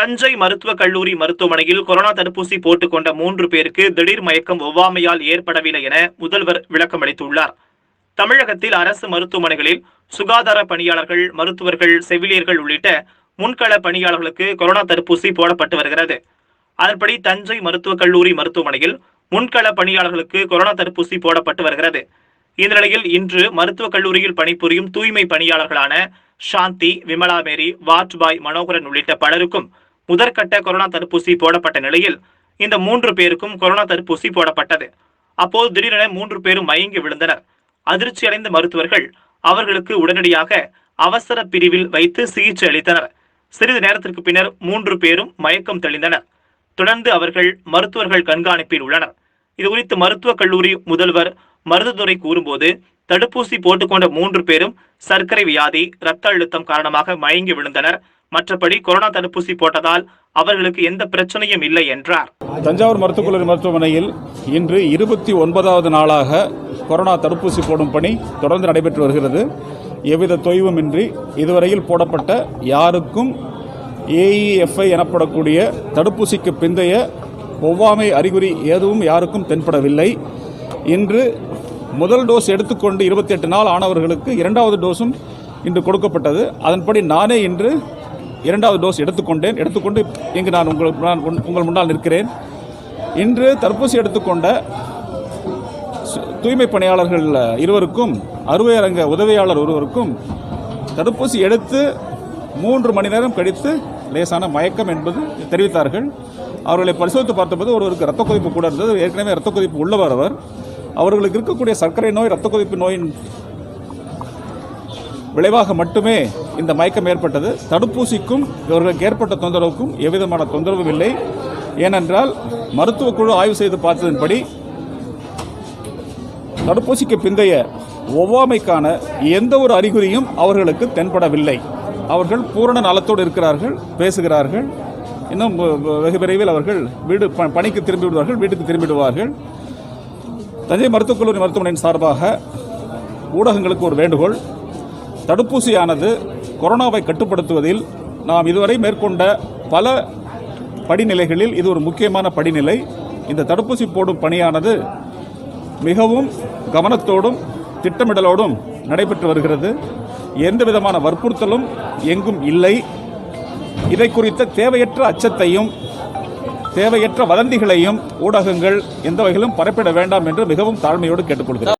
தஞ்சை மருத்துவக் கல்லூரி மருத்துவமனையில் கொரோனா தடுப்பூசி போட்டுக் கொண்ட மூன்று பேருக்கு திடீர் மயக்கம் ஒவ்வாமையால் ஏற்படவில்லை என முதல்வர் விளக்கமளித்துள்ளார் தமிழகத்தில் அரசு மருத்துவமனைகளில் சுகாதார பணியாளர்கள் மருத்துவர்கள் செவிலியர்கள் உள்ளிட்ட முன்கள பணியாளர்களுக்கு கொரோனா தடுப்பூசி போடப்பட்டு வருகிறது. அதன்படி தஞ்சை மருத்துவக் கல்லூரி மருத்துவமனையில் முன்கள பணியாளர்களுக்கு கொரோனா தடுப்பூசி போடப்பட்டு வருகிறது. இந்த நிலையில் இன்று மருத்துவக் கல்லூரியில் பணிபுரியும் தூய்மை பணியாளர்களான சாந்தி விமலா மேரி வார்ட்பாய் மனோகரன் உள்ளிட்ட பலருக்கும் முதற்கட்ட கொரோனா தடுப்பூசி போடப்பட்ட நிலையில் இந்த மூன்று பேருக்கும் கொரோனா தடுப்பூசி போடப்பட்டது. அப்போது திடீரென மூன்று பேரும் மயங்கி விழுந்தனர். அதிர்ச்சி அடைந்த மருத்துவர்கள் அவர்களுக்கு உடனடியாக அவசர பிரிவில் வைத்து சிகிச்சை அளித்தனர். சிறிது நேரத்திற்கு பின்னர் மூன்று பேரும் மயக்கம் தெளிந்தனர். தொடர்ந்து அவர்கள் மருத்துவர்கள் கண்காணிப்பில் உள்ளனர். இதுகுறித்து மருத்துவக் கல்லூரி முதல்வர் மருதுதுரை கூறும்போது தடுப்பூசி போட்டுக்கொண்ட மூன்று பேரும் சர்க்கரை வியாதி இரத்த அழுத்தம் காரணமாக மயங்கி விழுந்தனர். மற்றபடி கொரோனா தடுப்பூசி போட்டதால் அவர்களுக்கு எந்த பிரச்சனையும் இல்லை என்றார். தஞ்சாவூர் மருத்துவக் கல்லூரி மருத்துவமனையில் இன்று இருபத்தி ஒன்பதாவது நாளாக கொரோனா தடுப்பூசி போடும் பணி தொடர்ந்து நடைபெற்று வருகிறது. எவ்வித தொய்வுமின்றி இதுவரையில் போடப்பட்ட யாருக்கும் ஏஇஎஃப்ஐ எனப்படக்கூடிய தடுப்பூசிக்கு பிந்தைய ஒவ்வாமை அறிகுறி எதுவும் யாருக்கும் தென்படவில்லை. இன்று முதல் டோஸ் எடுத்துக்கொண்டு இருபத்தி எட்டு நாள் ஆனவர்களுக்கு இரண்டாவது டோஸும் இன்று கொடுக்கப்பட்டது. அதன்படி நானே இன்று இரண்டாவது டோஸ் எடுத்துக்கொண்டேன். எடுத்துக்கொண்டு இங்கு நான் உங்கள் நான் உங்கள் முன்னால் நிற்கிறேன். இன்று தடுப்பூசி எடுத்துக்கொண்ட சு- தூய்மை பணியாளர்கள் இருவருக்கும் அறுவையரங்க உதவியாளர் ஒருவருக்கும் தடுப்பூசி எடுத்து மூன்று மணி நேரம் கழித்து லேசான மயக்கம் என்பது தெரிவித்தார்கள். அவர்களை பரிசோதித்து பார்த்தபோது ஒருவருக்கு ரத்த கொதிப்பு கூட இருந்தது. ஏற்கனவே ரத்த கொதிப்பு உள்ளவர் அவர். அவர்களுக்கு இருக்கக்கூடிய சர்க்கரை நோய் ரத்த கொதிப்பு நோயின் விளைவாக மட்டுமே இந்த மயக்கம் ஏற்பட்டது. தடுப்பூசிக்கும் இவர்களுக்கு ஏற்பட்ட தொந்தரவுக்கும் எவ்விதமான தொந்தரவும் இல்லை. ஏனென்றால் மருத்துவ குழு ஆய்வு செய்து பார்த்ததன்படி தடுப்பூசிக்கு பிந்தைய ஒவ்வாமைக்கான எந்த ஒரு அறிகுறியும் அவர்களுக்கு தென்படவில்லை. அவர்கள் பூரண நலத்தோடு இருக்கிறார்கள் பேசுகிறார்கள். இன்னும் வெ- வெகு விரைவில் அவர்கள் வீடு ப- பணிக்கு திரும்பி விடுவார்கள் வீட்டுக்கு திரும்பிடுவார்கள் தஞ்சை மருத்துவக் கல்லூரி மருத்துவமனையின் சார்பாக ஊடகங்களுக்கு ஒரு வேண்டுகோள். தடுப்பூசியானது கொரோனாவை கட்டுப்படுத்துவதில் நாம் இதுவரை மேற்கொண்ட பல படிநிலைகளில் இது ஒரு முக்கியமான படிநிலை. இந்த தடுப்பூசி போடும் பணியானது மிகவும் கவனத்தோடும் திட்டமிடலோடும் நடைபெற்று வருகிறது. எந்த விதமான வற்புறுத்தலும் எங்கும் இல்லை. இதை குறித்த தேவையற்ற அச்சத்தையும் தேவையற்ற வதந்திகளையும் ஊடகங்கள் எந்த வகையிலும் பரப்பிட வேண்டாம் என்று மிகவும் தாழ்மையோடு கேட்டுக்கொள்கிறேன்.